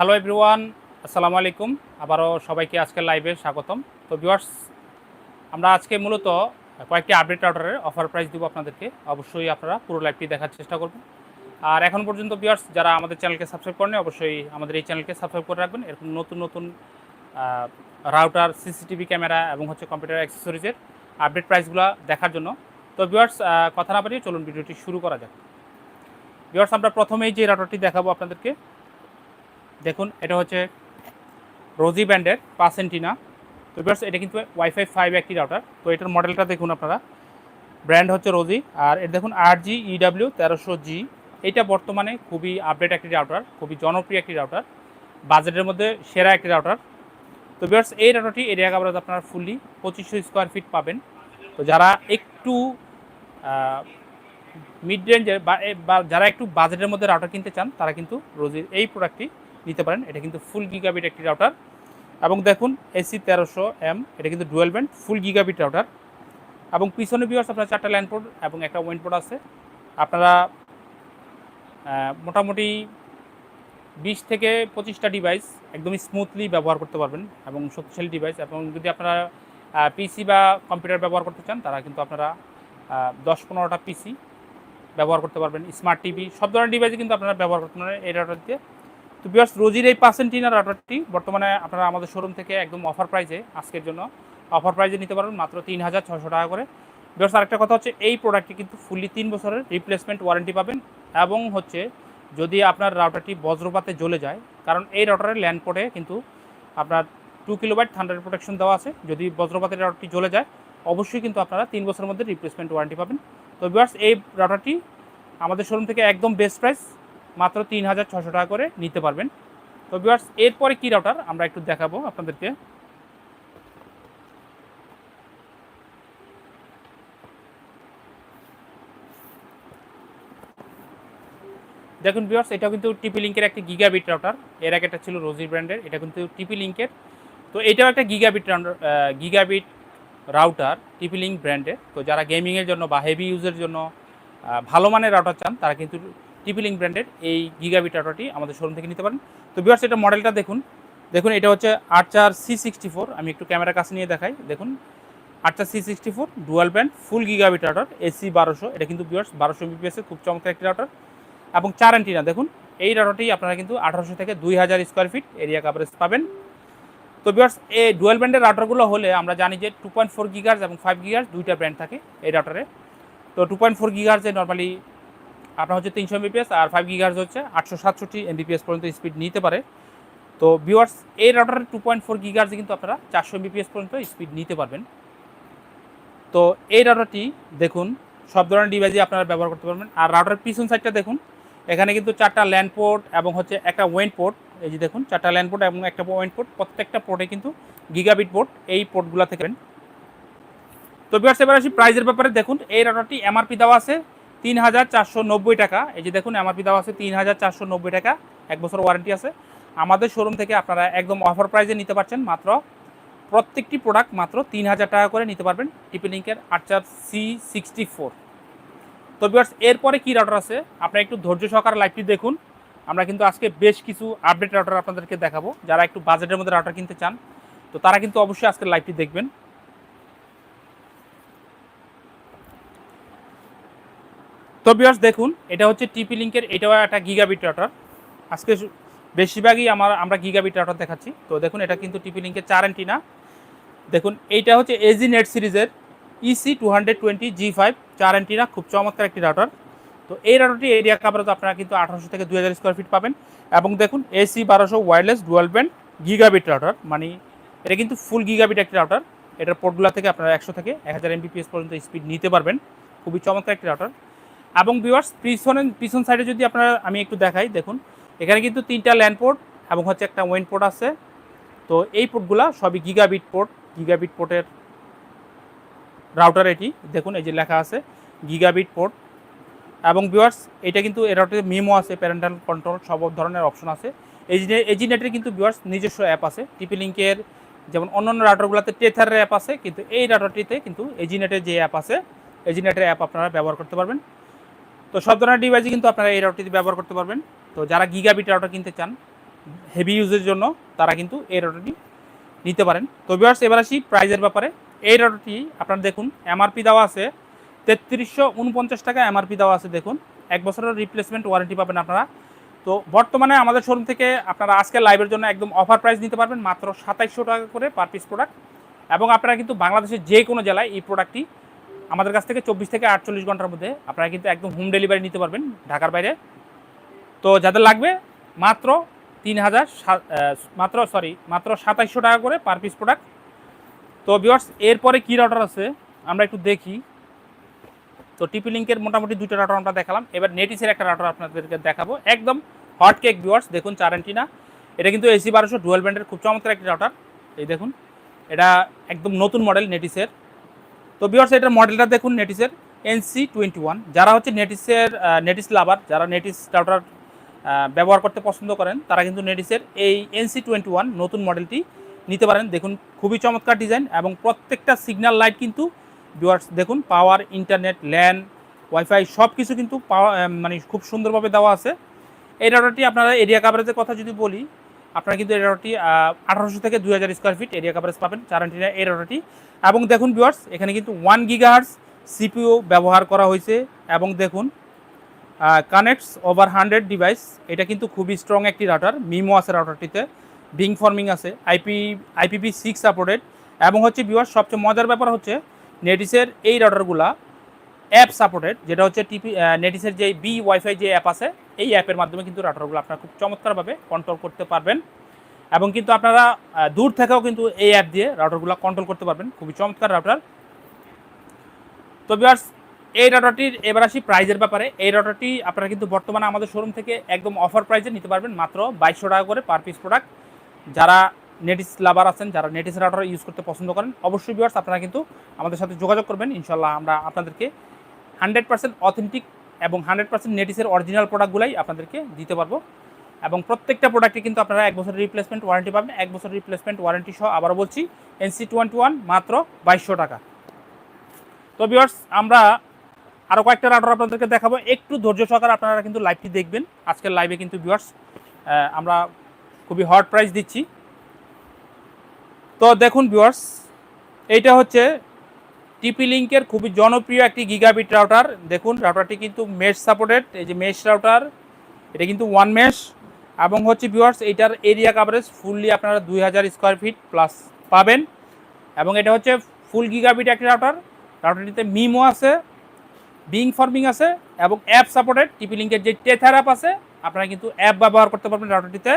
Hello everyone আসসালামু আলাইকুম আবারও সবাইকে আজকের লাইভে স্বাগতম। তো ভিউয়ার্স আমরা আজকে মূলত কয়েকটি আপডেট রাউটারের অফার প্রাইস দিব আপনাদেরকে। অবশ্যই আপনারা পুরো লাইভটি দেখার চেষ্টা করবেন। আর এখন পর্যন্ত ভিউয়ার্স যারা আমাদের চ্যানেলকে সাবস্ক্রাইব করেন অবশ্যই আমাদের এই চ্যানেলকে সাবস্ক্রাইব করে রাখবেন। এরকম নতুন নতুন রাউটার সিসিটিভি ক্যামেরা এবং হচ্ছে কম্পিউটার অ্যাক্সেসরিজের আপডেট প্রাইসগুলো দেখার জন্য। তো ভিউয়ার্স কথা না বাড়িয়ে চলুন ভিডিওটি শুরু করা যাক। ভিউয়ার্স আমরা প্রথমেই যে রাউটারটি দেখাবো আপনাদেরকে দেখুন, এটা হচ্ছে রোজি ব্যান্ডের পাঁচ এন্টিনা তো বিয়ার্স এটা কিন্তু ওয়াইফাই ফাইভ একটি রাউটার তো এটার মডেলটা দেখুন আপনারা। ব্র্যান্ড হচ্ছে রোজি আর এটা দেখুন আর জি ইডাব্লিউ তেরোশো জি এটা বর্তমানে খুবই আপডেট একটি রাউটার খুবই জনপ্রিয় একটি রাউটার বাজেটের মধ্যে সেরা একটি রাউটার তো বিয়ার্স এই রাউটারটি এরিয়া কাভারেজ আপনারা ফুললি পঁচিশশো স্কোয়ার ফিট পাবেন। তো যারা একটু মিড রেঞ্জের বা যারা একটু বাজেটের মধ্যে রাউটার কিনতে চান, তারা কিন্তু রোজির এই প্রোডাক্টটি নিতে পারেন। এটা কিন্তু ফুল গিগাবিট একটি রাউটার এবং দেখুন এসি তেরোশো এম এটা কিন্তু dual band full gigabit router এবং পিছনে বিয়ার্স আপনার চারটা ল্যান্ড পোর্ট এবং একটা ওয়েন পোর্ট আছে। আপনারা মোটামুটি বিশ থেকে পঁচিশটা ডিভাইস একদমই স্মুথলি ব্যবহার করতে পারবেন এবং শক্তিশালী ডিভাইস এবং যদি আপনারা পিসি বা কম্পিউটার ব্যবহার করতে চান, তারা কিন্তু আপনারা দশ পনেরোটা পিসি ব্যবহার করতে পারবেন। স্মার্ট টিভি সব ধরনের ডিভাইসে কিন্তু আপনারা ব্যবহার করতে পারেন এই রাউটার দিয়ে তো বিয়ার্স রোজির এই পার্সেন্টিনা রাউটারটি বর্তমানে আপনারা আমাদের শোরুম থেকে একদম অফার প্রাইজে আজকের জন্য অফার প্রাইজে নিতে পারবেন মাত্র তিন হাজার ছশো টাকা করে। বিয়ার্স আরেকটা কথা হচ্ছে এই প্রোডাক্টটি কিন্তু ফুললি তিন বছরের রিপ্লেসমেন্ট ওয়ারেন্টি পাবেন এবং হচ্ছে যদি আপনার রাউটারটি বজ্রপাতে জ্বলে যায়, কারণ এই রাউটারের ল্যান্ড পোর্টে কিন্তু আপনার টু কিলোবাইট থান্ডার প্রোটেকশন দেওয়া আছে। যদি বজ্রপাতের রাউটারটি জ্বলে যায়, অবশ্যই কিন্তু আপনারা তিন বছরের মধ্যে রিপ্লেসমেন্ট ওয়ারেন্টি পাবেন। তো বিয়ার্স এই রাউটারটি আমাদের শোরুম থেকে একদম বেস্ট প্রাইস মাত্র তিন হাজার ছশো টাকা করে নিতে পারবেন। তো বিয়ার্স এরপরে কী রাউটার আমরা একটু দেখাবো আপনাদেরকে। দেখুন বিয়ার্স এটা কিন্তু টিপি লিঙ্কের একটা গিগাবিট রাউটার এর আগে একটা ছিল রোজি ব্র্যান্ডের এটা কিন্তু টিপি লিঙ্কের তো এটাও একটা gigabit gigabit router TP link ব্র্যান্ডের তো যারা গেমিংয়ের জন্য বা হেভি ইউজের জন্য ভালো মানের রাউটার চান, তারা কিন্তু টিপি লিঙ্ক ব্র্যান্ডের এই গিগাবিট রাউটারটি আমাদের শোরুম থেকে নিতে পারেন। তো বিয়ার্স এটা মডেলটা দেখুন। দেখুন, এটা হচ্ছে আট চার সি সিক্সটি ফোর আমি একটু ক্যামেরার কাছে নিয়ে দেখাই। দেখুন আট চার C sixty four dual band full gigabit router AC বারোশো। এটা কিন্তু বিয়ার্স বারোশো বিপিএসের খুব চমৎকার একটি রাউটার এবং চার অ্যান্টিনা দেখুন, এই রাউটারটি আপনারা কিন্তু আঠারোশো থেকে দুই হাজার স্কোয়ার ফিট এরিয়া কাভারেজ পাবেন। তো বিয়ার্স এই ডুয়েল ব্র্যান্ডের রাউটারগুলো হলে আমরা জানি যে টু পয়েন্ট ফোর গিগার্স এবং ফাইভ গিগার্স দুইটা ব্র্যান্ড থাকে এই রাউটারে তো টু পয়েন্ট ফোর গিগার্সে নর্মালি আপনার হচ্ছে তিনশো এমবিপিএস আর ফাইভ গিগার্স হচ্ছে আটশো সাতষট্টি এমবিপিএস পর্যন্ত স্পিড নিতে পারে। তো ভিউয়ার্স এই রাউটারের টু পয়েন্ট ফোর গিগার্সে কিন্তু আপনারা চারশো এমবিপিএস পর্যন্ত স্পিড নিতে পারবেন। তো এই রাউটারটি দেখুন, সব ধরনের ডিভাইসে আপনারা ব্যবহার করতে পারবেন। আর রাউটারের পিছন সাইডটা দেখুন, এখানে কিন্তু চারটা ল্যান্ড পোর্ট এবং হচ্ছে একটা ওয়েন পোর্ট এই যে দেখুন, চারটা ল্যান্ড পোর্ট এবং একটা ওয়েন পোর্ট প্রত্যেকটা পোর্টে কিন্তু গিগাবিট পোর্ট এই পোর্টগুলো থেকে তো বিয়ার্স এবার আসি প্রাইজের ব্যাপারে। দেখুন, এই রাউটারটি এমআরপি দেওয়া আছে তিন হাজার চারশো নব্বই টাকা। এই যে দেখুন এমআরপি দেওয়া আছে তিন হাজার চারশো নব্বই টাকা। এক বছর ওয়ারেন্টি আছে। আমাদের শোরুম থেকে আপনারা একদম অফার প্রাইজে নিতে পারছেন মাত্র প্রত্যেকটি প্রোডাক্ট মাত্র তিন হাজার টাকা করে নিতে পারবেন। টিপি লিঙ্কের আটচার সি সিক্সটি ফোর তো বিয়ার্স এরপরে কী রাউটার আছে? আপনারা একটু ধৈর্য সহকারে লাইভটি দেখুন। আমরা কিন্তু আজকে বেশ কিছু আপডেট রাউটার আপনাদেরকে দেখাবো। যারা একটু বাজেটের মধ্যে রাউটার কিনতে চান, তো তারা কিন্তু অবশ্যই আজকের লাইভটি দেখবেন। তো বিয়ার্স দেখুন, এটা হচ্ছে টিপি লিঙ্কের এটাও একটা গিগাবিট রাউটার আজকে বেশিরভাগই আমার আমরা গিগাবিট রাউটার দেখাচ্ছি। তো দেখুন, এটা কিন্তু টিপি লিঙ্কের চার অ্যান্টিনা দেখুন, এইটা হচ্ছে এজি নেট সিরিজের EC two hundred twenty G five চার অ্যান্টিনা খুব চমৎকার একটি রাউটার তো এই রাউটারটি এরিয়া কাভারেজ আপনারা কিন্তু আঠারোশো থেকে দুই হাজার স্কোয়ার ফিট পাবেন। এবং দেখুন এসি বারোশো wireless dual band gigabit router মানে এটা কিন্তু ফুল গিগাবিট একটি রাউটার এটার পোর্টগুলা থেকে আপনারা একশো থেকে এক হাজার এমবিপিএস পর্যন্ত স্পিড নিতে পারবেন। খুবই চমৎকার একটি রাউটার এবং ভিউয়ার্স পিছনে, পিছন সাইডে যদি আপনারা, আমি একটু দেখাই, দেখুন, এখানে কিন্তু তিনটা ল্যান্ড পোর্ট এবং হচ্ছে একটা ওয়েন পোর্ট আছে। তো এই পোর্টগুলো সবই গিগাবিট পোর্ট গিগাবিট পোর্টের রাউটার এটি, দেখুন, এই যে লেখা আছে গিগাবিট পোর্ট এবং ভিউয়ার্স এটা কিন্তু এর মেমো আছে প্যারেন্টাল কন্ট্রোল সব ধরনের অপশন আছে। এই এজিনেটের কিন্তু ভিউয়ার্স নিজস্ব অ্যাপ আছে টিপি লিঙ্কের যেমন অন্যান্য রাউটারগুলোতে টেথারের অ্যাপ আছে, কিন্তু এই রাউটারটিতে কিন্তু এজিনেটের যে অ্যাপ আছে এজিনেটের অ্যাপ আপনারা ব্যবহার করতে পারবেন। তো সব ধরনের ডিভাইসে কিন্তু আপনারা এই রাউটারটি ব্যবহার করতে পারবেন। তো যারা গিগাবিট রাউটার কিনতে চান হেভি ইউজের জন্য, তারা কিন্তু এই রাউটারটি নিতে পারেন। তো বিয়ার্স এবার আসি প্রাইজের ব্যাপারে। এই রাউটারটি আপনারা দেখুন এমআরপি দেওয়া আছে, তেত্রিশশো উনপঞ্চাশ টাকা এমআরপি দেওয়া আছে, দেখুন। এক বছরের রিপ্লেসমেন্ট ওয়ারেন্টি পাবেন আপনারা। তো বর্তমানে আমাদের শোরুম থেকে আপনারা আজকে লাইভের জন্য একদম অফার প্রাইস নিতে পারবেন, মাত্র সাতাইশশো টাকা করে পার পিস প্রোডাক্ট এবং আপনারা কিন্তু বাংলাদেশের যে কোনো জেলায় এই প্রোডাক্টটি আমাদের কাছ থেকে চব্বিশ থেকে আটচল্লিশ ঘণ্টার মধ্যে আপনারা কিন্তু একদম হোম ডেলিভারি নিতে পারবেন ঢাকার বাইরে। তো যাদের লাগবে মাত্র তিন হাজার সাত- মাত্র সরি মাত্র সাতাইশশো টাকা করে পার পিস প্রোডাক্ট তো বিয়ার্স এরপরে কী রাউটার আছে? আমরা একটু দেখি। তো টিপি লিঙ্কের মোটামুটি দুটো রাউটার আমরা দেখালাম। এবার নেটিসের একটা রাউটার আপনাদেরকে দেখাবো। একদম হট কেক বিয়ার্স দেখুন চার না। এটা কিন্তু এসি বারোশো ডুয়েল ব্যান্ডের খুব চমৎকার একটি রাউটার এই দেখুন, এটা একদম নতুন মডেল নেটিসের তো বিয়ার্স এটার মডেলটা দেখুন নেটিসের এনসি টোয়েন্টি ওয়ান যারা হচ্ছে নেটিসের নেটিস লাভার যারা নেটিস রাউটার ব্যবহার করতে পছন্দ করেন, তারা কিন্তু নেটিসের এই এনসি টোয়েন্টি ওয়ান নতুন মডেলটি নিতে পারেন। দেখুন, খুবই চমৎকার ডিজাইন এবং প্রত্যেকটা সিগন্যাল লাইট কিন্তু ভিউয়ার্স দেখুন পাওয়ার ইন্টারনেট ল্যান ওয়াইফাই সব কিছু কিন্তু পাওয়া মানে খুব সুন্দরভাবে দেওয়া আছে। এই রাউটারটি আপনারা এরিয়া কাভারেজের কথা যদি বলি আপনারা কিন্তু এই রাউটারটি আঠারোশো থেকে দুই হাজার স্কোয়ার ফিট এরিয়া কাভারেজ পাবেন, চার চারান্টিনা এই রাউটারটি এবং দেখুন ভিউয়ার্স এখানে কিন্তু ওয়ান গিগাহার্স সিপিও ব্যবহার করা হয়েছে। এবং দেখুন কানেক্টস ওভার হান্ড্রেড ডিভাইস এটা কিন্তু খুবই স্ট্রং একটি রাউটার মিমো আছে রাউটারটিতে বিং ফর্মিং আছে আইপি আইপিপি সিক্স সাপোর্টেড এবং হচ্ছে ভিউয়ার্স সবচেয়ে মজার ব্যাপার হচ্ছে নেটিসের এই রাউটারগুলা অ্যাপ সাপোর্টেড যেটা হচ্ছে টিপি নেটিসের যে বি ওয়াইফাই যে অ্যাপ আছে, এই অ্যাপের মাধ্যমে কিন্তু রাউটারগুলো আপনারা খুব চমৎকারভাবে কন্ট্রোল করতে পারবেন। এবং কিন্তু আপনারা দূর থেকেও কিন্তু এই অ্যাপ দিয়ে রাউটারগুলো কন্ট্রোল করতে পারবেন। খুবই চমৎকার রাউটার তো বিয়ার্স এই রাউটারটির এবার আসি প্রাইজের ব্যাপারে। এই রাউটারটি আপনারা কিন্তু বর্তমানে আমাদের শোরুম থেকে একদম অফার প্রাইজে নিতে পারবেন, মাত্র বাইশশো টাকা করে পার পিস প্রোডাক্ট যারা নেটিস লাভার আছেন, যারা নেটিস রাউটার ইউজ করতে পছন্দ করেন, অবশ্যই বিয়ার্স আপনারা কিন্তু আমাদের সাথে যোগাযোগ করবেন। ইনশাল্লাহ আমরা আপনাদেরকে হান্ড্রেড পার্সেন্ট অথেন্টিক এবং হান্ড্রেড পার্সেন্ট নেটিসের অরিজিনাল প্রোডাক্টগুলাই আপনাদেরকে দিতে পারব। এবং প্রত্যেকটা প্রোডাক্টে কিন্তু আপনারা এক বছরের রিপ্লেসমেন্ট ওয়ারেন্টি পাবেন। এক বছরের রিপ্লেসমেন্ট ওয়ারেন্টি সহ আবারও বলছি এনসি টোয়েন্টি ওয়ান মাত্র বাইশশো টাকা। তো বিয়ার্স আমরা আরও কয়েকটা রাউটার আপনাদেরকে দেখাবো। একটু ধৈর্য সহকারে আপনারা কিন্তু লাইভটি দেখবেন। আজকের লাইভে কিন্তু বিয়ার্স আমরা খুবই হট প্রাইস দিচ্ছি। তো দেখুন বিয়ার্স এইটা হচ্ছে টিপি লিঙ্কের খুবই জনপ্রিয় একটি গিগাবিট রাউটার দেখুন রাউটারটি কিন্তু মেশ সাপোর্টেড এই যে মেশ রাউটার এটা কিন্তু ওয়ান মেশ এবং হচ্ছে ভিউয়ার্স এটার এরিয়া কাভারেজ ফুললি আপনারা দুই হাজার স্কোয়ার ফিট প্লাস পাবেন। এবং এটা হচ্ছে ফুল গিগাবিট একটি রাউটার রাউটারটিতে মিমো আছে বিং ফর্মিং আছে, এবং অ্যাপ সাপোর্টেড টিপি লিঙ্কের যে টেথার অ্যাপ আছে, আপনারা কিন্তু অ্যাপ ব্যবহার করতে পারবেন রাউটারটিতে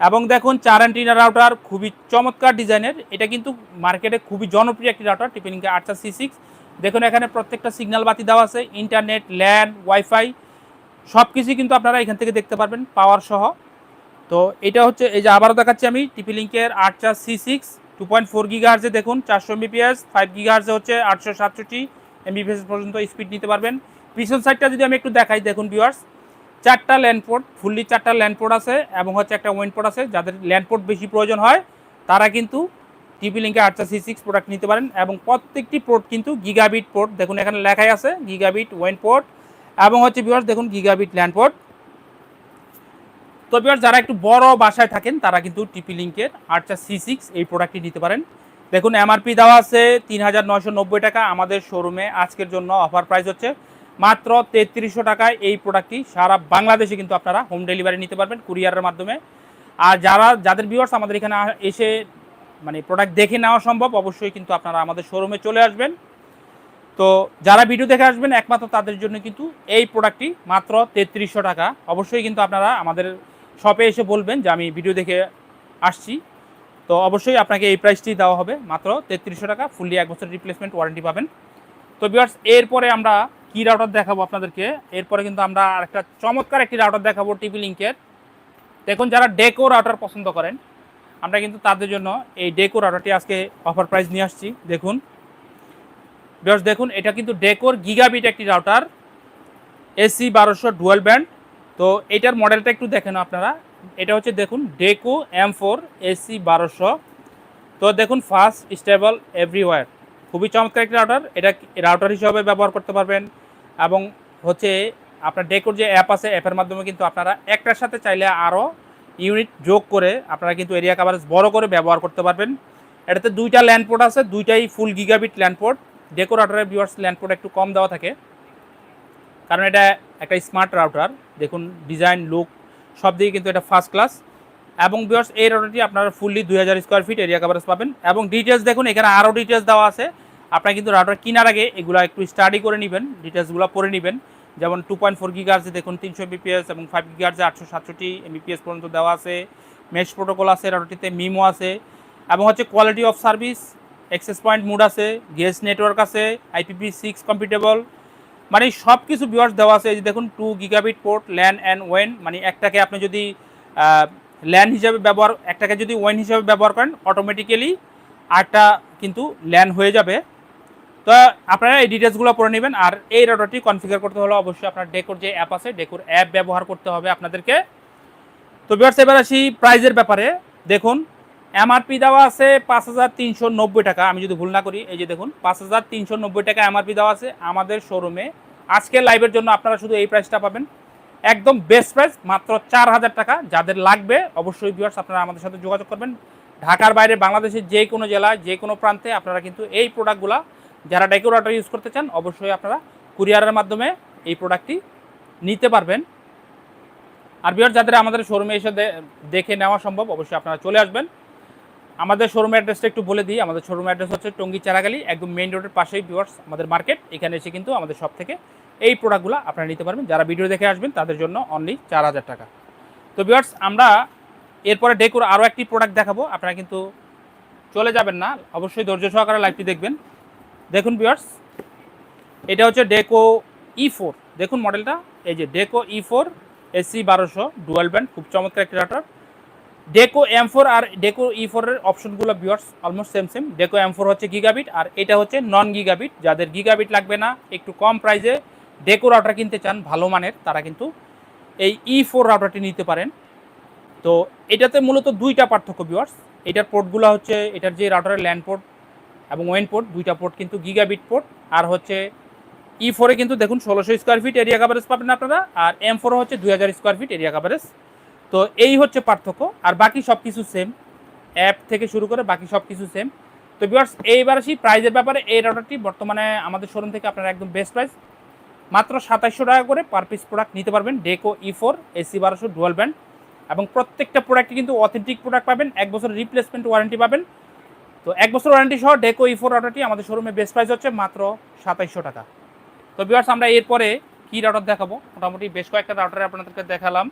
এবং দেখুন চার অ্যান্টিনা রাউটার খুবই চমৎকার ডিজাইনের। এটা কিন্তু মার্কেটে খুবই জনপ্রিয় একটি রাউটার টিপি লিঙ্কের আটটা সি সিক্স দেখুন এখানে প্রত্যেকটা সিগন্যাল বাতি দেওয়া আছে ইন্টারনেট ল্যান্ড ওয়াইফাই সব কিছুই কিন্তু আপনারা এখান থেকে দেখতে পারবেন পাওয়ার সহ। তো এটা হচ্ছে, এই যে আবারও দেখাচ্ছি আমি টিপি লিঙ্কের আট C six two point four গিগাহার্সে দেখুন, চারশো এমবিপিএস ফাইভ গিগাহার্সে হচ্ছে আটশো সাতষট্টি এমবিপিএস পর্যন্ত স্পিড নিতে পারবেন। পিছন সাইডটা যদি আমি একটু দেখাই, দেখুন ভিউয়ার্স চারটা ল্যান্ডপোর্ট ফুললি চারটা ল্যান্ডপোর্ট আছে এবং হচ্ছে একটা ওয়েনপোর্ট আছে, যাদের ল্যান্ডপোর্ট বেশি প্রয়োজন হয়, তারা কিন্তু টিপি লিঙ্কে আটটা সি সিক্স প্রোডাক্ট নিতে পারেন এবং প্রত্যেকটি পোর্ট কিন্তু গিগাবিট পোর্ট দেখুন এখানে লেখাই আছে গিগাবিট ওয়েন পোর্ট এবং হচ্ছে ভিউয়ার্স দেখুন গিগাবিট ল্যান্ডপোর্ট তো ভিউয়ার্স যারা একটু বড় বাসায় থাকেন, তারা কিন্তু টিপি লিঙ্কের আটটা সি সিক্স এই প্রোডাক্টটি নিতে পারেন। দেখুন এমআরপি দেওয়া আছে তিন হাজার নব্বই টাকা, আমাদের শোরুমে আজকের জন্য অফার প্রাইস হচ্ছে মাত্র তেত্রিশশো টাকায় এই প্রোডাক্টটি সারা বাংলাদেশে কিন্তু আপনারা হোম ডেলিভারি নিতে পারবেন কুরিয়ারের মাধ্যমে। আর যারা, যাদের ভিউয়ার্স আমাদের এখানে এসে মানে প্রোডাক্ট দেখে নেওয়া সম্ভব, অবশ্যই কিন্তু আপনারা আমাদের শোরুমে চলে আসবেন। তো যারা ভিডিও দেখে আসবেন, একমাত্র তাদের জন্য কিন্তু এই প্রোডাক্টটি মাত্র তেত্রিশশো টাকা। অবশ্যই কিন্তু আপনারা আমাদের শপে এসে বলবেন যে, আমি ভিডিও দেখে আসছি। তো অবশ্যই আপনাকে এই প্রাইসটি দেওয়া হবে মাত্র তেত্রিশশো টাকা। ফুললি এক বছর রিপ্লেসমেন্ট ওয়ারেন্টি পাবেন। তো বিয়ার্স এরপরে আমরা কি রাউটার দেখাবো আপনাদেরকে? এরপরে কিন্তু আমরা আরেকটা চমৎকার একটি রাউটার দেখাবো টিভি লিঙ্কের দেখুন, যারা ডেকো রাউটার পছন্দ করেন, আমরা কিন্তু তাদের জন্য এই ডেকো রাউটারটি আজকে অফার প্রাইস নিয়ে আসছি। দেখুন বেশ দেখুন, এটা কিন্তু ডেকোর গিগাবিট একটি রাউটার এসি বারোশো ডুয়েল ব্যান্ড তো এটার মডেলটা একটু দেখেন আপনারা। এটা হচ্ছে, দেখুন ডেকো এম ফোর এসি বারোশো। তো দেখুন ফাস্ট স্টেবল এভরিওয়ার খুবই চমৎকার একটি রাউটার এটা রাউটার হিসাবে ব্যবহার করতে পারবেন। এবং হচ্ছে আপনার ডেকোর যে অ্যাপ আছে অ্যাপের মাধ্যমে কিন্তু আপনারা একটার সাথে চাইলে আরও ইউনিট যোগ করে আপনারা কিন্তু এরিয়া কাভারেজ বড় করে ব্যবহার করতে পারবেন। এটাতে দুইটা ল্যান্ড পোর্ট আছে, দুইটাই ফুল গিগাবিট ল্যান্ড পোর্ট ডেকোরেটরের ভিউয়ার্স ল্যান্ড পোর্ট একটু কম দেওয়া থাকে। কারণ এটা একটা স্মার্ট রাউটার দেখুন ডিজাইন লুক সব দিকে কিন্তু এটা ফার্স্ট ক্লাস এবং বিয়ার্স এই রাউটারটি আপনারা ফুললি দুই হাজার স্কোয়ার ফিট এরিয়া কাভারেজ পাবেন। এবং ডিটেলস দেখুন, এখানে আরও ডিটেলস দেওয়া আছে। আপনারা কিন্তু রাউটার কেনার আগে এগুলো একটু স্টাডি করে নেবেন ডিটেলসগুলো পড়ে নেবেন। যেমন টু পয়েন্ট ফোর গিগার্সে দেখুন তিনশো এমবিপিএস এবং ফাইভ গিগার্সে আটশো সাতষট্টি এমবিপিএস পর্যন্ত দেওয়া আছে। মেশ প্রোটোকল আছে রাউটারটিতে মিমো আছে। এবং হচ্ছে quality of service access point mode আছে গেস নেটওয়ার্ক আছে আইপিপি সিক্স কম্পিটেবল মানে সব কিছু ভিউয়ার্স দেওয়া আছে, এই যে দেখুন two gigabit port LAN and when মানে একটাকে আপনি যদি ল্যান হিসাবে ব্যবহার, একটাকে যদি ওয়েন হিসাবে ব্যবহার করেন অটোমেটিক্যালি আরটা কিন্তু ল্যান হয়ে যাবে। তো আপনারা এই ডিটেলসগুলো পড়ে নেবেন, আর এই রাউটারটি কনফিগার করতে হলে অবশ্যই আপনার ডেকোর যে অ্যাপ আছে ডেকোর অ্যাপ ব্যবহার করতে হবে আপনাদেরকে। তো ভিউয়ার্স এবার আসি প্রাইজের ব্যাপারে। দেখুন এমআরপি দেওয়া আছে পাঁচ হাজার তিনশো নব্বই টাকা। আমি যদি ভুল না করি, এই যে দেখুন, পাঁচ হাজার তিনশো নব্বই টাকা এমআরপি দেওয়া আছে আমাদের শোরুমে আজকের লাইভের জন্য আপনারা শুধু এই প্রাইসটা পাবেন। একদম বেস্ট প্রাইস মাত্র চার হাজার টাকা। যাদের লাগবে, অবশ্যই ভিউয়ার্স আপনারা আমাদের সাথে যোগাযোগ করবেন। ঢাকার বাইরে, বাংলাদেশের যে কোনো জেলায়, যে কোনো প্রান্তে আপনারা কিন্তু এই প্রোডাক্টগুলো যারা ডেকোরেটর ইউজ করতে চান, অবশ্যই আপনারা কুরিয়ারের মাধ্যমে এই প্রোডাক্টটি নিতে পারবেন। আর বিয়ার যাদের আমাদের শোরুমে এসে দেখে নেওয়া সম্ভব, অবশ্যই আপনারা চলে আসবেন। আমাদের শোরুম অ্যাড্রেসটা একটু বলে দিই। আমাদের শোরুম অ্যাড্রেস হচ্ছে টঙ্গি চারাগালি, একদম মেইন রোডের পাশেই বিয়ার্স আমাদের মার্কেট এখানে এসে কিন্তু আমাদের সব থেকে এই প্রোডাক্টগুলো আপনারা নিতে পারবেন। যারা ভিডিও দেখে আসবেন, তাদের জন্য অনলি চার হাজার টাকা। তো বিয়ার্স আমরা এরপরে ডেকোর আরও একটি প্রোডাক্ট দেখাবো। আপনারা কিন্তু চলে যাবেন না। অবশ্যই ধৈর্য সহকারে লাইভটি দেখবেন। দেখুন বিয়ার্স এটা হচ্ছে ডেকো ই ফোর দেখুন মডেলটা এই যে ডেকো ই ফোর এসি বারোশো ডুয়াল ব্যান্ড খুব চমৎকার একটি রাটার ডেকো এম ফোর আর ডেকো ই ফোরের অপশনগুলো viewers almost same same Deco M four হচ্ছে গিগাবিট আর এটা হচ্ছে নন গিগাবিট যাদের গিগাবিট লাগবে না, একটু কম প্রাইসে ডেকো রাউটার কিনতে চান, ভালো মানের, তারা কিন্তু এই ই ফোর রাউটারটি নিতে পারেন। তো এটাতে মূলত দুইটা পার্থক্য বিয়ার্স এটার পোর্টগুলো হচ্ছে, এটার যে রাউটারের ল্যান্ড পোর্ট এবং ওয়েন পোর্ট দুইটা পোর্ট কিন্তু গিগাবিট পোর্ট আর হচ্ছে ই ফোরে কিন্তু দেখুন ষোলোশো স্কোয়ার ফিট এরিয়া কাভারেজ পাবেন আপনারা, আর এম ফোরে হচ্ছে দুই হাজার স্কোয়ার ফিট এরিয়া কাভারেজ তো এই হচ্ছে পার্থক্য, আর বাকি সব কিছু সেম অ্যাপ থেকে শুরু করে বাকি সব কিছু সেম তো বিয়ার্স এইবার আসি প্রাইজের ব্যাপারে। এই রাউটারটি বর্তমানে আমাদের শোরুম থেকে আপনারা একদম বেস্ট প্রাইস মাত্র সাতাইশশো টাকা করে পার পিস প্রোডাক্ট নিতে পারবেন ডেকো ই ফোর এসি বারোশো ডুয়াল ব্যান্ড এবং প্রত্যেকটা প্রোডাক্টে কিন্তু অথেন্টিক প্রোডাক্ট পাবেন। এক বছর রিপ্লেসমেন্ট ওয়ারেন্টি পাবেন। তো এক বছর ওয়ারেন্টি সহ ডেকো ই ফোর রাউটারটি আমাদের শোরুমে বেস্ট প্রাইস হচ্ছে মাত্র সাতাইশশো টাকা। তো বিয়ার্স আমরা এরপরে কী রাউটার দেখাবো? মোটামুটি বেশ কয়েকটা রাউটার আপনাদেরকে দেখালাম।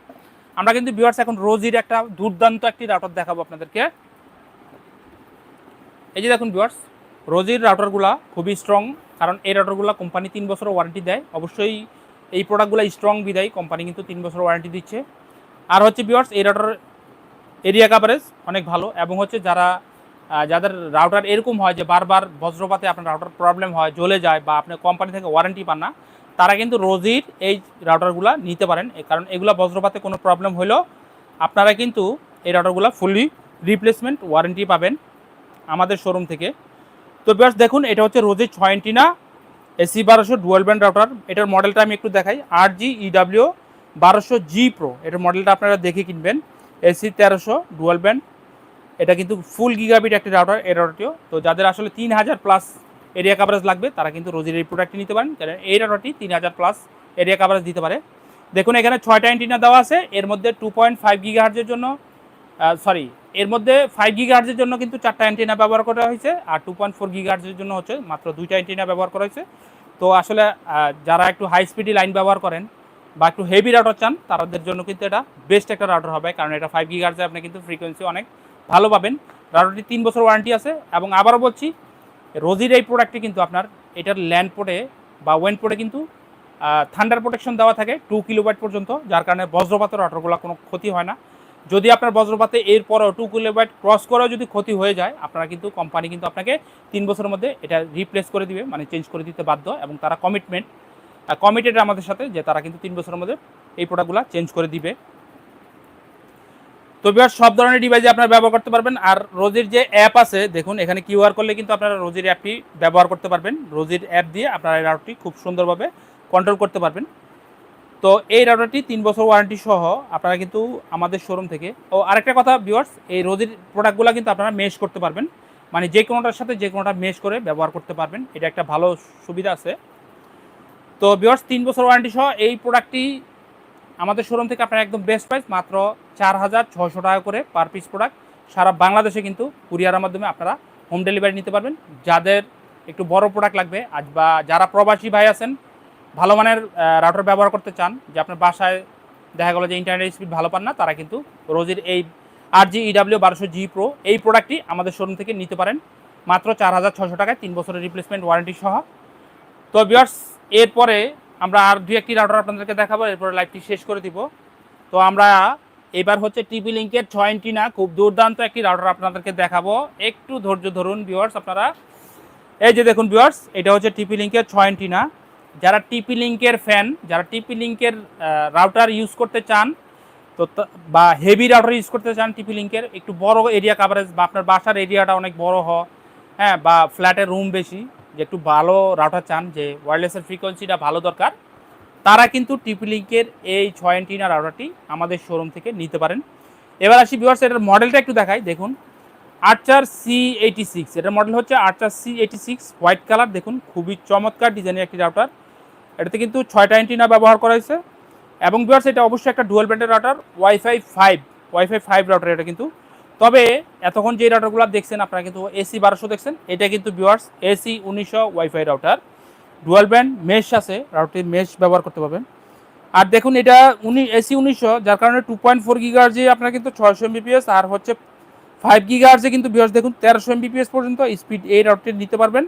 আমরা কিন্তু বিয়ার্স এখন রোজির একটা দুর্দান্ত একটি রাউটার দেখাবো আপনাদেরকে। এই যে দেখুন বিয়ার্স রোজির রাউটারগুলো খুবই স্ট্রং কারণ এই রাউটারগুলো কোম্পানি তিন বছর ওয়ারেন্টি দেয়। অবশ্যই এই প্রোডাক্টগুলো স্ট্রং বিদায় কোম্পানি কিন্তু তিন বছর ওয়ারেন্টি দিচ্ছে। আর হচ্ছে বিয়ার্স এই রাউটার এরিয়া কাভারেজ অনেক ভালো এবং হচ্ছে যারা যাদের রাউটার এরকম হয় যে বারবার বজ্রপাতে আপনার রাউটার প্রবলেম হয়, জ্বলে যায় বা আপনি কোম্পানি থেকে ওয়ারেন্টি পান না, তারা কিন্তু রোজির এই রাউটারগুলো নিতে পারেন। কারণ এগুলো বজ্রপাতে কোনো প্রবলেম হলেও আপনারা কিন্তু এই রাউটারগুলো ফুললি রিপ্লেসমেন্ট ওয়ারেন্টি পাবেন আমাদের শোরুম থেকে। তো বেশ দেখুন, এটা হচ্ছে রোজির ছয় এন্টিনা এসি বারোশো ডুয়েল ব্যান্ড রাউটার এটার মডেলটা আমি একটু দেখাই। আট জি ইডাব্লিউ বারোশো জি প্রো এটার মডেলটা আপনারা দেখে কিনবেন। এসি তেরোশো ডুয়েল ব্যান্ড এটা কিন্তু ফুল গিগাবিট একটি রাউটার এই রাউটারটিও তো যাদের আসলে তিন হাজার প্লাস এরিয়া কাভারেজ লাগবে, তারা কিন্তু রোজির এই প্রোডাক্টটি নিতে পারেন। কারণ এই রাউটারটি তিন হাজার প্লাস এরিয়া কাভারেজ দিতে পারে। দেখুন, এখানে ছয়টা অ্যান্টিনা দেওয়া আছে। এর মধ্যে টু পয়েন্ট ফাইভ গিগাহার্জের জন্য সরি এর মধ্যে ফাইভ গিগাহার্জের জন্য কিন্তু চারটা অ্যান্টিনা ব্যবহার করা হয়েছে। আর টু পয়েন্ট ফোর গিগাহার্জের জন্য হচ্ছে মাত্র দুইটা অ্যান্টিনা ব্যবহার করা হয়েছে। তো আসলে যারা একটু হাই স্পিডি লাইন ব্যবহার করেন বা একটু হেভি রাউটার চান, তাদের জন্য কিন্তু এটা বেস্ট একটা রাউটার হবে। কারণ এটা ফাইভ গিগার্জে আপনি কিন্তু ফ্রিকোয়েন্সি অনেক ভালো পাবেন। রাউটারটি তিন বছর ওয়ারেন্টি আছে এবং আবারও বলছি, রোজির এই প্রোডাক্টটি কিন্তু আপনার, এটার ল্যান্ড পোর্টে বা ওয়েন পোর্টে কিন্তু থান্ডার প্রোটেকশন দেওয়া থাকে টু কিলোবাইট পর্যন্ত, যার কারণে বজ্রপাতের রাউটারগুলো কোনো ক্ষতি হয় না। যদি আপনার বজ্রপাতে এরপরও টু কিলোবাইট ক্রস করেও যদি ক্ষতি হয়ে যায়, আপনারা কিন্তু কোম্পানি কিন্তু আপনাকে তিন বছরের মধ্যে এটা রিপ্লেস করে দিবে মানে চেঞ্জ করে দিতে বাধ্য এবং তারা কমিটমেন্ট কমিটেড আমাদের সাথে যে তারা কিন্তু তিন বছরের মধ্যে এই প্রোডাক্টগুলো চেঞ্জ করে দিবে। তো বিহার সব ধরনের ডিভাইসে আপনারা ব্যবহার করতে পারবেন। আর রোজির যে অ্যাপ আছে, দেখুন, এখানে কিউআর করলে কিন্তু আপনারা রোজির অ্যাপটি ব্যবহার করতে পারবেন। রোজির অ্যাপ দিয়ে আপনারা এই রাউটটি খুব সুন্দরভাবে কন্ট্রোল করতে পারবেন। তো তো এই রাউটারটি তিন বছর ওয়ারেন্টি সহ আপনারা কিন্তু আমাদের শোরুম থেকে ও আরেকটা কথা ভিউয়ার্স এই রোজির প্রোডাক্টগুলো কিন্তু আপনারা মেশ করতে পারবেন। মানে যে কোনোটার সাথে যে কোনোটা মেশ করে ব্যবহার করতে পারবেন, এটা একটা ভালো সুবিধা আছে। তো ভিউয়ার্স তিন বছর ওয়ারেন্টি সহ এই প্রোডাক্টটি আমাদের শোরুম থেকে আপনারা একদম বেস্ট প্রাইস মাত্র চার হাজার ছশো টাকা করে পার পিস প্রোডাক্ট সারা বাংলাদেশে কিন্তু কুরিয়ারের মাধ্যমে আপনারা হোম ডেলিভারি নিতে পারবেন। যাদের একটু বড় প্রোডাক্ট লাগবে, আজ বা যারা প্রবাসী ভাই আছেন, ভালো মানের রাউটার ব্যবহার করতে চান, যে আপনার বাসায় দেখা গেলো যে ইন্টারনেট স্পিড ভালো পান না, তারা কিন্তু রোজির এই আর জি ইডাব্লিউ বারোশো জি প্রো এই প্রোডাক্টটি আমাদের শোরুম থেকে নিতে পারেন। মাত্র চার হাজার ছশো টাকায় তিন বছরের রিপ্লেসমেন্ট ওয়ারেন্টি সহ। তো বিয়ার্স এরপরে আমরা আর দু একটি রাউটার আপনাদেরকে দেখাবো, এরপরে লাইভটি শেষ করে দিব। তো আমরা এবার হচ্ছে টিপি লিঙ্কের ছয়টি না, খুব দুর্দান্ত একটি রাউটার আপনাদেরকে দেখাবো। একটু ধৈর্য ধরুন ভিউয়ার্স আপনারা। এই যে দেখুন ভিউয়ার্স এটা হচ্ছে টিপি লিঙ্কের ছয়টি না। যারা টিপি লিঙ্কের ফ্যান যারা টিপি লিঙ্কের রাউটার ইউজ করতে চান, তো বা হেভি রাউটার ইউজ করতে চান টিপি লিঙ্কের একটু বড় এরিয়া কাভারেজ বা আপনার বাসার এরিয়াটা অনেক বড় হ হ্যাঁ বা ফ্ল্যাটের রুম বেশি, যে একটু ভালো রাউটার চান, যে ওয়্যারলেসের ফ্রিকোয়েন্সিটা ভালো দরকার। তারা কিন্তু টিপি লিঙ্কের এই ছয় এন্টিনা রাউটারটি আমাদের শোরুম থেকে নিতে পারেন। এবার আসি ভিউয়ার্স এটার মডেলটা একটু দেখাই, দেখুন। আর্চার সি এইটি সিক্স এটার মডেল হচ্ছে Archer C eighty six white colour দেখুন, খুবই চমৎকার ডিজাইনের একটি রাউটার এটাতে কিন্তু ছয়টা এন্টিনা ব্যবহার করা হয়েছে। এবং ভিউয়ার্স এটা অবশ্যই একটা ডুয়েল ব্যান্ডের router WiFi five WiFi five router এটা কিন্তু। তবে এতক্ষণ যে রাউটারগুলো দেখছেন, আপনারা কিন্তু এসি বারোশো দেখছেন, এটা কিন্তু ভিউয়ার্স এসি উনিশশো WiFi router dual band mesh আছে রাউটারটি মেশ ব্যবহার করতে পারবেন। আর দেখুন এটা উনি, এসি উনিশশো, যার কারণে টু পয়েন্ট ফোর গিগার যে আপনার কিন্তু ছয়শো এমবিপিএস আর হচ্ছে ফাইভ গিগার্সে কিন্তু ভিউয়ার্স দেখুন তেরোশো এমবিপিএস পর্যন্ত স্পিড এই রাউটারটি নিতে পারবেন।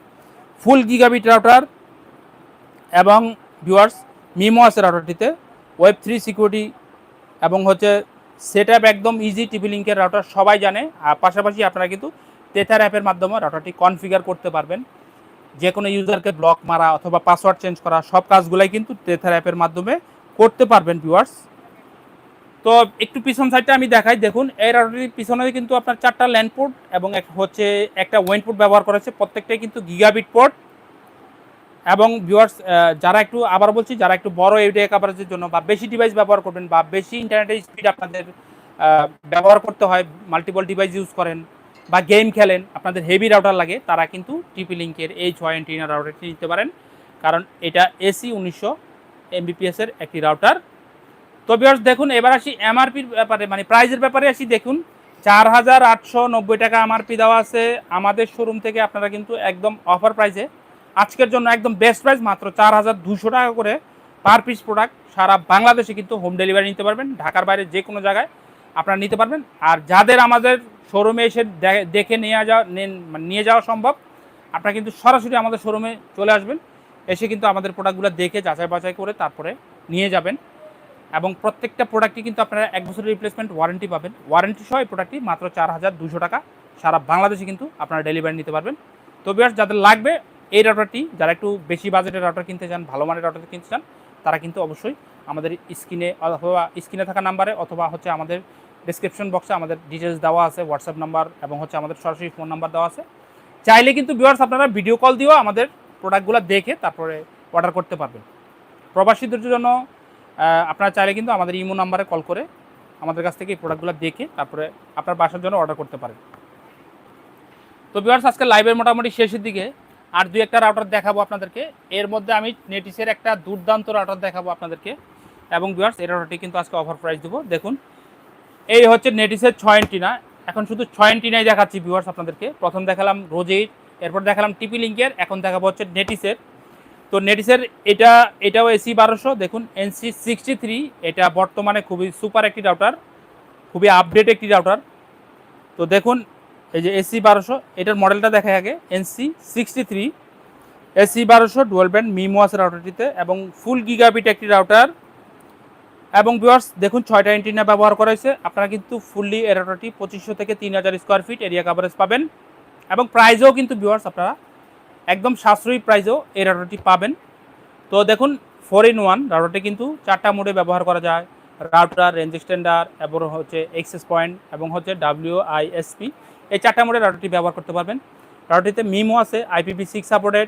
ফুল গিগাবিট রাউটার এবং ভিউয়ার্স মিমো আছে রাউটারটিতে ওয়েব থ্রি সিকিউরিটি এবং হচ্ছে সেট একদম ইজি টিভি লিঙ্কের রাউটার সবাই জানে। আর পাশাপাশি আপনারা কিন্তু তেথার অ্যাপের মাধ্যমে রাউটারটি কনফিগার করতে পারবেন। যে কোনো ইউজারকে ব্লক মারা অথবা পাসওয়ার্ড চেঞ্জ করা, সব কাজগুলাই কিন্তু তেথার অ্যাপের মাধ্যমে করতে পারবেন ভিউয়ার্স তো একটু পিছন সাইডটা আমি দেখাই, দেখুন, এর রাউটারটির পিছনে কিন্তু আপনার চারটা ল্যান্ড পোর্ট এবং এক হচ্ছে একটা ওয়েন পোর্ট ব্যবহার করেছে প্রত্যেকটাই কিন্তু গিগাবিট পোর্ট এবং ভিউয়ার্স যারা একটু আবার বলছি, যারা একটু বড় এরিয়া কাভারেজের জন্য বা বেশি ডিভাইস ব্যবহার করবেন বা বেশি ইন্টারনেটের স্পিড আপনাদের ব্যবহার করতে হয় মাল্টিপল ডিভাইস ইউজ করেন বা গেম খেলেন, আপনাদের হেভি রাউটার লাগে, তারা কিন্তু টিপি লিঙ্কের এই ছয় এন্টিনা রাউটারটি নিতে পারেন। কারণ এটা এসি উনিশশো এমবিপিএস এর একটি রাউটার তো ভিউয়ার্স দেখুন, এবার আসি এমআরপির ব্যাপারে মানে প্রাইজের ব্যাপারে আসি, দেখুন। চার হাজার আটশো নব্বই টাকা এমআরপি দেওয়া আছে। আমাদের শোরুম থেকে আপনারা কিন্তু একদম অফার প্রাইসে আজকের জন্য একদম বেস্ট প্রাইস মাত্র চার হাজার দুশো টাকা করে পার পিস প্রোডাক্ট সারা বাংলাদেশে কিন্তু হোম ডেলিভারি নিতে পারবেন। ঢাকার বাইরে যে কোনো জায়গায় আপনারা নিতে পারবেন। আর যাদের আমাদের শোরুমে এসে দেখে নিয়ে যাওয়া মানে নিয়ে যাওয়া সম্ভব। আপনারা কিন্তু সরাসরি আমাদের শোরুমে চলে আসবেন। এসে কিন্তু আমাদের প্রোডাক্টগুলো দেখে যাচাই বাছাই করে তারপরে নিয়ে যাবেন। এবং প্রত্যেকটা প্রোডাক্টই কিন্তু আপনারা এক বছরের রিপ্লেসমেন্ট ওয়ারেন্টি পাবেন। ওয়ারেন্টি সহ এই প্রোডাক্টটি মাত্র চার হাজার দুশো টাকা। সারা বাংলাদেশে কিন্তু আপনারা ডেলিভারি নিতে পারবেন। তো বিয়ার্স যাদের লাগবে এই রাউটারটি যারা একটু বেশি বাজেটের রাউটার কিনতে চান, ভালো মানের রাউটার কিনতে চান, তারা কিন্তু অবশ্যই আমাদের স্ক্রিনে অথবা স্ক্রিনে থাকা নাম্বারে অথবা হচ্ছে আমাদের ডিসক্রিপশন বক্সে আমাদের ডিটেলস দেওয়া আছে হোয়াটসঅ্যাপ নাম্বার এবং হচ্ছে আমাদের সরাসরি ফোন নাম্বার দেওয়া আছে। চাইলে কিন্তু ভিউয়ার্স আপনারা ভিডিও কল দিয়েও আমাদের প্রোডাক্টগুলো দেখে তারপরে অর্ডার করতে পারবেন। প্রবাসীদের জন্য আপনারা চাইলে কিন্তু আমাদের ইমো নাম্বারে কল করে আমাদের কাছ থেকে এই প্রোডাক্টগুলো দেখে তারপরে আপনার বাসার জন্য অর্ডার করতে পারেন। তো ভিউয়ার্স আজকে লাইভের মোটামুটি শেষের দিকে। আর দুই একটা রাউটার দেখাবো আপনাদেরকে। এর মধ্যে আমি নেটিসের একটা দুর্দান্ত রাউটার দেখাবো আপনাদেরকে। এবং ভিউয়ার্স এই রাউটারটি কিন্তু আজকে অফার প্রাইস দেবো। দেখুন এই হচ্ছে নেটিসের ছয় এন্টিনা এখন শুধু ছয় এন্টিনাই দেখাচ্ছি ভিউয়ার্স আপনাদেরকে। প্রথম দেখালাম রোজের, এরপর দেখালাম টিপি লিঙ্কের, এখন দেখাবো হচ্ছে নেটিসের। তো নেটিসের এটা, এটাও এসি বারোশো, দেখুন, এনসি সিক্সটি থ্রি, এটা বর্তমানে খুবই সুপার একটি রাউটার খুবই আপডেট একটি রাউটার তো দেখুন, এই যে এসি বারোশো, এটার মডেলটা দেখা আগে, এনসি সিক্সটি থ্রি, এসি বারোশো ডুয়াল ব্যান্ড মিমো আছে রাউটারটিতে এবং ফুল গিগাবিট একটি রাউটার এবং ভিউয়ার্স দেখুন ছয়টা এন্টিনা ব্যবহার করা হয়েছে। আপনারা কিন্তু ফুললি রাউটারটি পঁচিশশো থেকে তিন হাজার স্কোয়ার ফিট এরিয়া কাভারেজ পাবেন। এবং প্রাইজেও কিন্তু ভিউয়ার্স আপনারা একদম সাশ্রয়ী প্রাইজেও এই রাউটারটি পাবেন। তো দেখুন ফোর ইন ওয়ান রাউটারটি কিন্তু চারটা মোডে ব্যবহার করা যায়। রাউটার রেঞ্জ এক্সটেন্ডার এবং হচ্ছে এক্সেস পয়েন্ট এবং হচ্ছে ডাব্লিউ আইএসপি এই চারটা মোডে রাউটারটি ব্যবহার করতে পারবেন। রাউটারটিতে মিমো আছে আইপিভি সিক্স সাপোর্টেড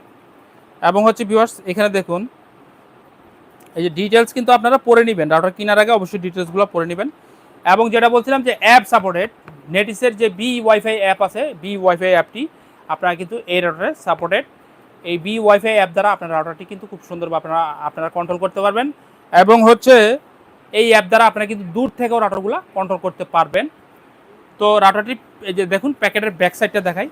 এবং হচ্ছে ভিউয়ার্স এখানে দেখুন এই যে ডিটেলস কিন্তু আপনারা পড়ে নেবেন। রাউটার কেনার আগে অবশ্যই ডিটেলসগুলো পড়ে নেবেন। এবং যেটা বলছিলাম যে অ্যাপ সাপোর্টেড নেটিসের যে বি ওয়াইফাই অ্যাপ আছে বি ওয়াইফাই অ্যাপটি আপনারা কিন্তু এই রাউটারে সাপোর্টেড এই বি ওয়াইফাই অ্যাপ দ্বারা আপনার রাউটারটি কিন্তু খুব সুন্দরভাবে আপনারা আপনারা কন্ট্রোল করতে পারবেন। এবং হচ্ছে এই অ্যাপ দ্বারা আপনারা কিন্তু দূর থেকেও রাউটারগুলো কন্ট্রোল করতে পারবেন। তো রাউটারটি এই যে দেখুন প্যাকেটের ব্যাক সাইডটা দেখাই।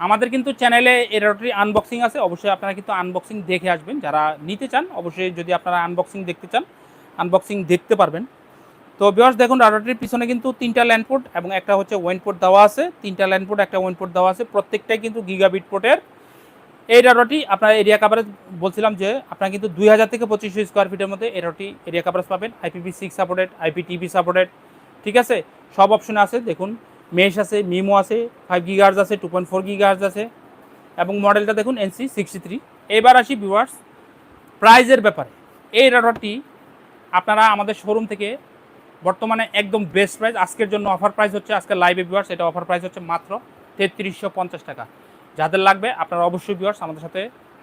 আমাদের কিন্তু চ্যানেলে রাউটারটি আনবক্সিং আছে, অবশ্যই আপনারা কিন্তু আনবক্সিং দেখে আসবেন। যারা নিতে চান, অবশ্যই যদি আপনারা আনবক্সিং দেখতে চান আনবক্সিং দেখতে পারবেন। তো বিয়ার্স দেখুন রাউটারটির পিছনে কিন্তু তিনটা ল্যান্ডপোর্ট এবং একটা হচ্ছে ওয়েন পোর্ট দেওয়া আছে। তিনটা ল্যান্ডপোর্ট একটা ওয়েন পোর্ট দেওয়া আছে। প্রত্যেকটাই কিন্তু গিগাবিট পোর্টের এই রাউটারটি আপনার এরিয়া কাভারেজ বলছিলাম যে, আপনারা কিন্তু দুই হাজার থেকে পঁচিশশো স্কোয়ার ফিটের মধ্যে রাউটারটি এরিয়া কাভারেজ পাবেন। IPv six supported IP TV supported ঠিক আছে? সব অপশন আছে, দেখুন। মেশ আছে, মিমো আছে ফাইভ গিগার্স আছে টু পয়েন্ট ফোর গিগার্স আছে। এবং মডেলটা দেখুন এনসি সিক্সটি থ্রি এবার আসি ভিউয়ার্স প্রাইজের ব্যাপারে। এই রাউটারটি আপনারা আমাদের শোরুম থেকে বর্তমানে একদম বেস্ট প্রাইস আজকের জন্য অফার প্রাইস হচ্ছে, আজকে লাইভে ভিউয়ার্স এটা অফার প্রাইস হচ্ছে মাত্র তেত্রিশশো পঞ্চাশ টাকা। যাদের লাগবে, আপনারা অবশ্যই ভিউয়ার্স আমাদের সাথে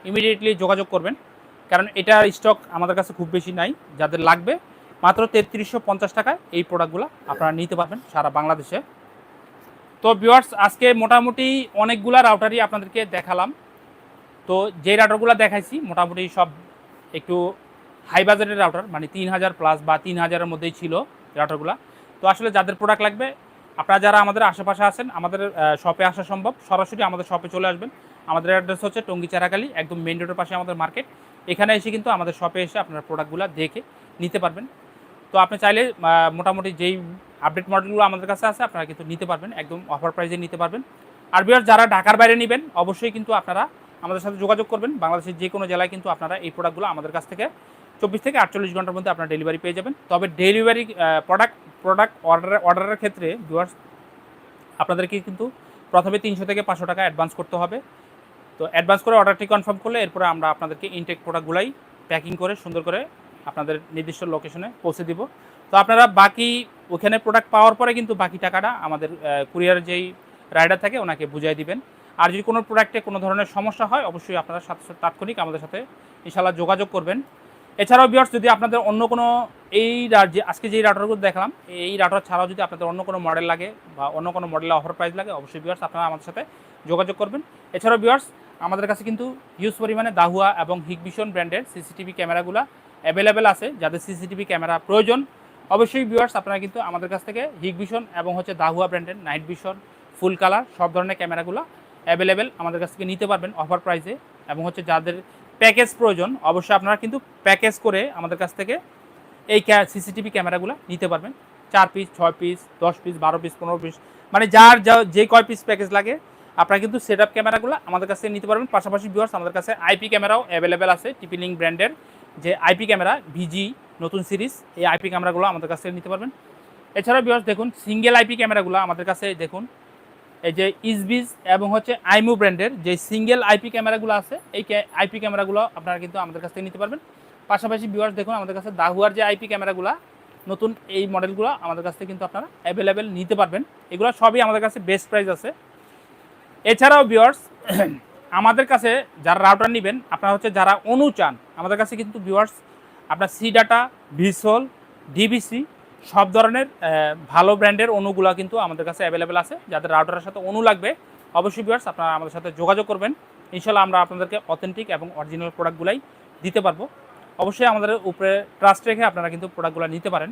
ইমিডিয়েটলি যোগাযোগ করবেন। কারণ এটার স্টক আমাদের কাছে খুব বেশি নাই, যাদের লাগবে, মাত্র তেত্রিশশো পঞ্চাশ টাকায় এই প্রোডাক্টগুলো আপনারা নিতে পারবেন সারা বাংলাদেশে। তো ভিউয়ার্স আজকে মোটামুটি অনেকগুলা রাউটারই আপনাদেরকে দেখালাম। তো যে রাউটারগুলো দেখাইছি, মোটামুটি সব একটু হাই বাজেটের রাউটার মানে তিন হাজার প্লাস বা তিন হাজারের মধ্যেই ছিল রাউটারগুলো তো আসলে যাদের প্রোডাক্ট লাগবে, আপনারা যারা আমাদের আশেপাশে আছেন, আমাদের শপে আসা সম্ভব, সরাসরি আমাদের শপে চলে আসবেন। আমাদের অ্যাড্রেস হচ্ছে টঙ্গি চারাকালি একদম মেন রোডের পাশে আমাদের মার্কেট এখানে এসে কিন্তু আমাদের শপে এসে আপনারা প্রোডাক্টগুলো দেখে নিতে পারবেন। তো আপনি চাইলে মোটামুটি যেই আপডেট মডেলগুলো আমাদের কাছে আছে, আপনারা কিন্তু নিতে পারবেন, একদম অফার প্রাইসে নিতে পারবেন। আর বিয়ার যারা ঢাকার বাইরে নেবেন, অবশ্যই কিন্তু আপনারা আমাদের সাথে যোগাযোগ করবেন। বাংলাদেশের যে কোনো জেলায় কিন্তু আপনারা এই প্রোডাক্টগুলো আমাদের কাছ থেকে চব্বিশ থেকে আটচল্লিশ ঘণ্টার মধ্যে আপনারা ডেলিভারি পেয়ে যাবেন। তবে ডেলিভারি প্রোডাক্ট প্রোডাক্ট অর্ডার অর্ডারের ক্ষেত্রে ভিউয়ার্স আপনাদেরকে কিন্তু প্রথমে তিনশো থেকে পাঁচশো টাকা অ্যাডভান্স করতে হবে। তো অ্যাডভান্স করে অর্ডারটি কনফার্ম করলে এরপরে আমরা আপনাদেরকে ইনটেক প্রোডাক্টগুলাই প্যাকিং করে সুন্দর করে আপনাদের নির্দিষ্ট লোকেশনে পৌঁছে দিব। তো আপনারা বাকি ওখানে প্রোডাক্ট পাওয়ার পরে কিন্তু বাকি টাকাটা আমাদের কুরিয়ার যেই রাইডার থাকে ওনাকে বুঝিয়ে দিবেন। আর যদি কোনো প্রোডাক্টে কোনো ধরনের সমস্যা হয়, অবশ্যই আপনারা সাথে তাৎক্ষণিক আমাদের সাথে ইনশাল্লাহ যোগাযোগ করবেন। এছাড়াও বিয়ার্স যদি আপনাদের অন্য কোনো এই আজকে যেই রাউটারগুলো দেখলাম, এই রাউটার ছাড়াও যদি আপনাদের অন্য কোনো মডেল লাগে বা অন্য কোনো মডেলের অফার প্রাইস লাগে, অবশ্যই বিয়ার্স আপনারা আমাদের সাথে যোগাযোগ করবেন। এছাড়াও বিয়ার্স আমাদের কাছে কিন্তু হিউজ পরিমাণে দাহুয়া এবং হিগভিশন ব্র্যান্ডের সিসিটিভি ক্যামেরাগুলো অ্যাভেলেবেল আছে, যাদের সিসিটিভি ক্যামেরা প্রয়োজন। অবশ্যই ভিউয়ার্স আপনারা কিন্তু আমাদের কাছ থেকে হিগভিশন এবং হচ্ছে দাহুয়া ব্র্যান্ডের নাইট ভিশন ফুল কালার সব ধরনের ক্যামেরাগুলো অ্যাভেলেবেল আমাদের কাছ থেকে নিতে পারবেন অফার প্রাইসে এবং হচ্ছে যাদের প্যাকেজ প্রয়োজন, অবশ্যই আপনারা কিন্তু প্যাকেজ করে আমাদের কাছ থেকে এই সিসিটিভি ক্যামেরাগুলো নিতে পারবেন। চার পিস ছয় পিস দশ পিস বারো পিস পনেরো পিস মানে যার যা, যে কয় পিস প্যাকেজ লাগে, আপনারা কিন্তু সেট আপ ক্যামেরাগুলো আমাদের কাছ নিতে পারবেন। পাশাপাশি ভিউয়ার্স আমাদের কাছে আইপি ক্যামেরাও অ্যাভেলেবেল আছে টিপি লিঙ্ক ব্র্যান্ডের যে আইপি ক্যামেরা, ভিজি, নতুন সিরিজ, এই আইপি ক্যামেরাগুলো আমাদের কাছ থেকে নিতে পারবেন। এছাড়াও ভিউয়ার্স দেখুন সিঙ্গেল আইপি ক্যামেরাগুলো আমাদের কাছে, দেখুন, এই যে ইসবিজ এবং হচ্ছে আইমু ব্র্যান্ডের যে সিঙ্গেল আইপি ক্যামেরাগুলো আছে, এই আইপি ক্যামেরাগুলো আপনারা কিন্তু আমাদের কাছ থেকে নিতে পারবেন। পাশাপাশি ভিউয়ার্স দেখুন, আমাদের কাছে দাহুয়ার যে আইপি ক্যামেরাগুলো, নতুন এই মডেলগুলো আমাদের কাছ থেকে কিন্তু আপনারা অ্যাভেলেবেল নিতে পারবেন। এগুলো সবই আমাদের কাছে বেস্ট প্রাইস আছে। এছাড়াও ভিউয়ার্স আমাদের কাছে যারা রাউটার নেবেন, আপনারা হচ্ছে যারা অনু চান আমাদের কাছে কিন্তু ভিউয়ার্স আপনার সি ডাটা ভিসল ডিবিসি সব ধরনের ভালো ব্র্যান্ডের অনুগুলো কিন্তু আমাদের কাছে অ্যাভেলেবেল আছে। যাদের রাউটারের সাথে অনু লাগবে, অবশ্যই ভিউয়ার্স আপনারা আমাদের সাথে যোগাযোগ করবেন। ইনশাল্লাহ আমরা আপনাদেরকে অথেন্টিক এবং অরিজিনাল প্রোডাক্টগুলাই দিতে পারব। অবশ্যই আমাদের উপরে ট্রাস্ট রেখে আপনারা কিন্তু প্রোডাক্টগুলো নিতে পারেন।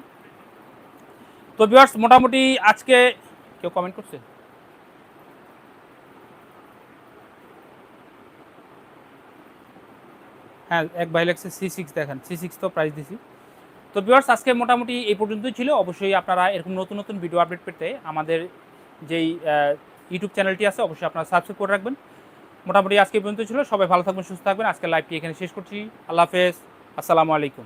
তো ভিউয়ার্স মোটামুটি আজকে কেউ কমেন্ট করছে? হ্যাঁ এক ভাই লাগছে সি সিক্স দেখেন। সি সিক্স তো প্রাইস দিছি। তো ভিউয়ার্স আজকে মোটামুটি এই পর্যন্তই ছিল। অবশ্যই আপনারা এরকম নতুন নতুন ভিডিও আপডেট পেতে আমাদের যেই ইউটিউব চ্যানেলটি আছে, অবশ্যই আপনারা সাবস্ক্রাইব করে রাখবেন। মোটামুটি আজকে পর্যন্ত ছিল। সবাই ভালো থাকবেন, সুস্থ থাকবেন। আজকে লাইভটি এখানে শেষ করছি। আল্লাহ হাফেজ। আসসালামু আলাইকুম।